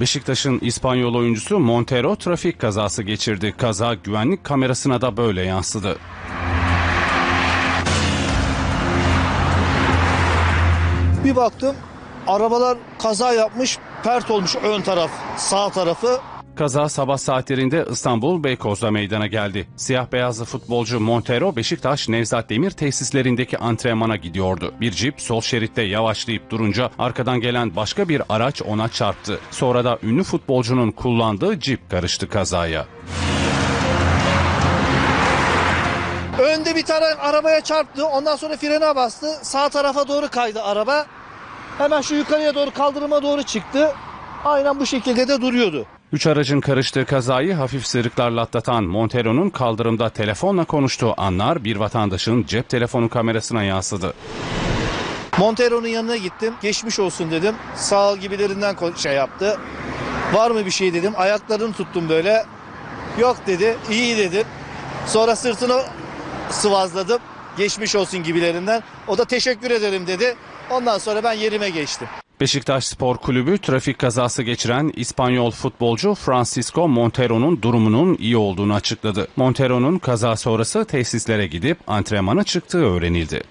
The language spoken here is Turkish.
Beşiktaş'ın İspanyol oyuncusu Montero trafik kazası geçirdi. Kaza güvenlik kamerasına da böyle yansıdı. Bir baktım arabalar kaza yapmış, pert olmuş ön taraf, sağ tarafı. Kaza sabah saatlerinde İstanbul Beykoz'da meydana geldi. Siyah beyazlı futbolcu Montero Beşiktaş Nevzat Demir tesislerindeki antrenmana gidiyordu. Bir cip sol şeritte yavaşlayıp durunca arkadan gelen başka bir araç ona çarptı. Sonra da ünlü futbolcunun kullandığı cip karıştı kazaya. Önde bir tane arabaya çarptı, ondan sonra frene bastı. Sağ tarafa doğru kaydı araba. Hemen şu yukarıya doğru kaldırıma doğru çıktı. Aynen bu şekilde de duruyordu. Üç aracın karıştığı kazayı hafif sırıklarla atlatan Montero'nun kaldırımda telefonla konuştuğu anlar bir vatandaşın cep telefonu kamerasına yansıdı. Montero'nun yanına gittim. Geçmiş olsun dedim. Sağ ol gibilerinden şey yaptı. Var mı bir şey dedim. Ayaklarını tuttum böyle. Yok dedi. İyi dedim. Sonra sırtını sıvazladım. Geçmiş olsun gibilerinden. O da teşekkür ederim dedi. Ondan sonra ben yerime geçtim. Beşiktaş Spor Kulübü trafik kazası geçiren İspanyol futbolcu Francisco Montero'nun durumunun iyi olduğunu açıkladı. Montero'nun kaza sonrası tesislere gidip antrenmana çıktığı öğrenildi.